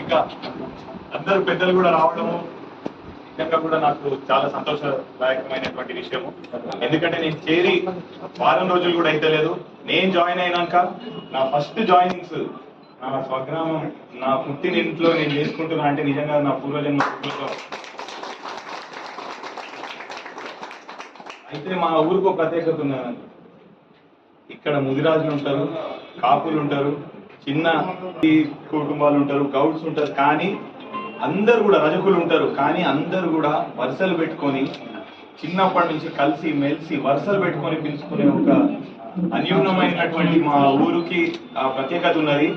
ఇంకా అందరు పెద్దలు కూడా రావడము నిజంగా కూడా నాకు చాలా సంతోషదాయకమైనటువంటి విషయము. ఎందుకంటే నేను చేరి వారం రోజులు కూడా అయితలేదు నేను జాయిన్ అయినాక నా ఫస్ట్ జాయినింగ్స్ నా స్వగ్రామం నా పుట్టినింట్లో నేను చేసుకుంటున్నా అంటే నిజంగా నా పూర్వజన్మ అయితే మా ఊరికి ఒక ప్రత్యేకత ఉన్నాను ఇక్కడ ముదిరాజులు ఉంటారు కాపులు ఉంటారు చిన్న కుటుంబాలు ఉంటారు గౌడ్స్ ఉంటారు కానీ అందరు కూడా రజకులు ఉంటారు కానీ అందరు కూడా వరుసలు పెట్టుకొని చిన్నప్పటి నుంచి కలిసి మెలిసి వరుసలు పెట్టుకొని పిలుచుకునే ఒక అన్యూనమైనటువంటి మా ఊరికి ఆ ప్రత్యేకత ఉన్నది.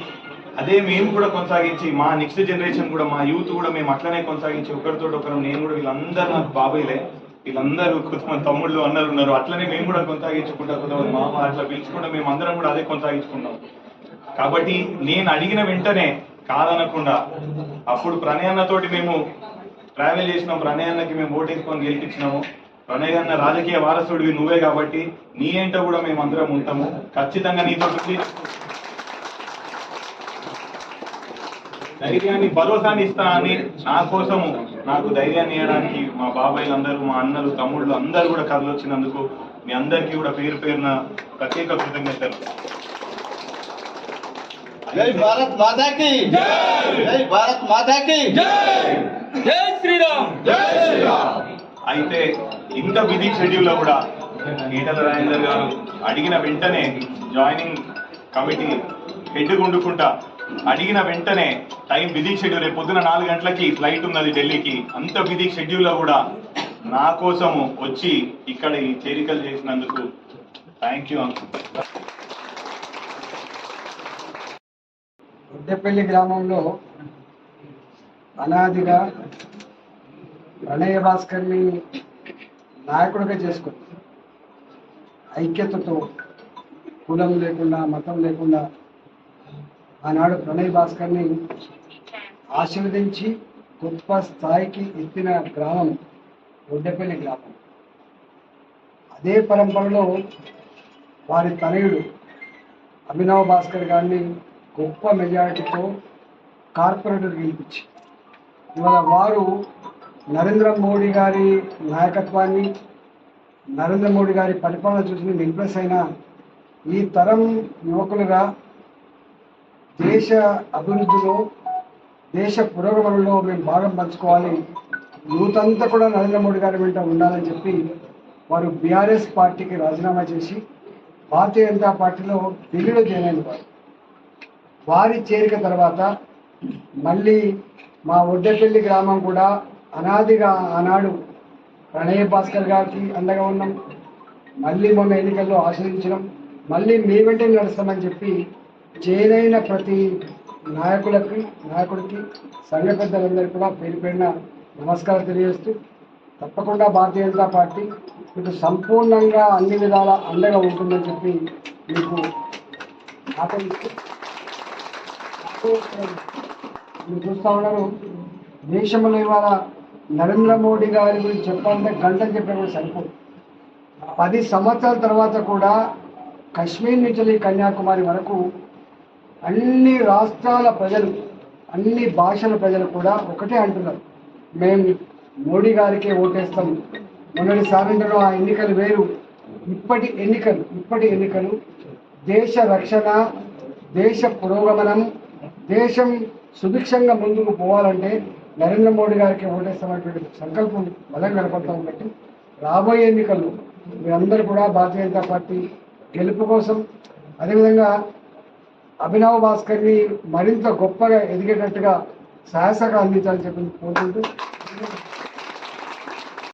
అదే మేము కూడా కొనసాగించి మా నెక్స్ట్ జనరేషన్ కూడా మా యూత్ కూడా మేము అట్లనే కొనసాగించి ఒకరితో ఒకరు నేను కూడా వీళ్ళందరూ నాకు బాబాయిలే. వీళ్ళందరూ కొంతమంది తమ్ముళ్ళు అన్నలు ఉన్నారు. అట్లనే మేము కూడా కొనసాగించుకుంటా కొంతమంది మామ అట్లా పిలుచుకుంటా మేము అందరం కూడా అదే కొనసాగించుకుంటాం. కాబట్టి నేను అడిగిన వెంటనే కాదనకుండా అప్పుడు ప్రణయన్నతోటి మేము ట్రావెల్ చేసినాం. ప్రణయన్నకి మేము ఓటేసుకొని గెలిపించినాము. ప్రణయ్ అన్న రాజకీయ వారసుడివి నువ్వే కాబట్టి నీ ఏంట కూడా మేము అందరం ఉంటాము. ఖచ్చితంగా నీతో ధైర్యాన్ని భరోసాని ఇస్తా అని నా కోసము నాకు ధైర్యాన్ని ఇవ్వడానికి మా బాబాయ్లు అందరూ మా అన్నలు తమ్ముళ్ళు అందరూ కూడా కథలు వచ్చినందుకు మీ అందరికీ కూడా పేరు పేరున ప్రత్యేక కృతజ్ఞతలు. జై భారత్ మాతా కి. జై! భారత్ మాతా కి. జై! శ్రీరామ్! అయితే ఇంత బిజీ షెడ్యూల్లో కూడా ఈటల రాజేందర్ గారు అడిగిన వెంటనే జాయినింగ్ కమిటీ హెడ్ గుండుకుంటా అడిగిన వెంటనే టైం బిజీ షెడ్యూల్ రేపు పొద్దున నాలుగు గంటలకి ఫ్లైట్ ఉన్నది ఢిల్లీకి. అంత బిజీ షెడ్యూల్లో కూడా నా కోసము వచ్చి ఇక్కడ ఈ చేరికలు చేసినందుకు థ్యాంక్ యూ గుడ్డపల్లి గ్రామంలో అనాదిగా ప్రణయ భాస్కర్ని నాయకుడిగా చేసుకుంది ఐక్యతతో కులం లేకుండా మతం లేకుండా ఆనాడు ప్రణయ్ భాస్కర్ని ఆశీర్వదించి గొప్ప స్థాయికి ఎత్తిన గ్రామం ఒడ్డపల్లి గ్రామం. అదే పరంపరలో వారి తనయుడు అభినవ్ భాస్కర్ గారిని గొప్ప మెజారిటీతో కార్పొరేటర్ గెలిపించి. ఇవాళ వారు నరేంద్ర మోడీ గారి నాయకత్వాన్ని నరేంద్ర మోడీ గారి పరిపాలన చూసి నేను ఇంప్రెస్ అయిన ఈ తరం యువకులుగా దేశ అభివృద్ధిలో దేశ పురోగమనంలో మేము భాగం పంచుకోవాలి. యూతంతా కూడా నరేంద్ర మోడీ గారి వెంట ఉండాలని చెప్పి వారు బీఆర్ఎస్ పార్టీకి రాజీనామా చేసి భారతీయ జనతా పార్టీలో ఢిల్లీలో జాయిన్ అయిన వారు. వారి చేరిక తర్వాత మళ్ళీ మా ఒడ్డపల్లి గ్రామం కూడా అనాదిగా ఆనాడు ప్రణయ భాస్కర్ గారికి అండగా ఉన్నాం. మళ్ళీ మొన్న ఎన్నికల్లో ఆశ్రయించడం మళ్ళీ మీ వెంటే నడుస్తామని చెప్పి చేరైన ప్రతి నాయకులకి నాయకుడికి సంఘ పెద్దలందరికీ కూడా పేరు పేరున నమస్కారం తెలియజేస్తూ తప్పకుండా భారతీయ జనతా పార్టీ మీకు సంపూర్ణంగా అన్ని విధాల అండగా ఉంటుందని చెప్పి మీకు ఆకలిస్తూ మీరు చూస్తా ఉన్నారు. దేశంలో ఇవాళ నరేంద్ర మోడీ గారి గురించి చెప్పాలంటే గంటలు చెప్పే కూడా సరిపోదు. పది సంవత్సరాల తర్వాత కూడా కశ్మీర్ నుంచి కన్యాకుమారి వరకు అన్ని రాష్ట్రాల ప్రజలు అన్ని భాషల ప్రజలు కూడా ఒకటే అంటున్నారు. మేము మోడీ గారికే ఓటేస్తాం. మొన్నటి సారంలో ఆ ఎన్నికలు వేరు. ఇప్పటి ఎన్నికలు ఇప్పటి ఎన్నికలు దేశ రక్షణ దేశ పురోగమనం దేశం సుభిక్షంగా ముందుకు పోవాలంటే నరేంద్ర మోడీ గారికి ఓటేస్తున్నటువంటి సంకల్పం బలం కనపడతా ఉన్నట్టు. రాబోయే ఎన్నికల్లో మీరందరూ కూడా భారతీయ జనతా పార్టీ గెలుపు కోసం అదేవిధంగా అభినవ్ భాస్కర్ని మరింత గొప్పగా ఎదిగేటట్టుగా సహాయసహకారం అందించాలని చెప్పి కోరుకుంటూ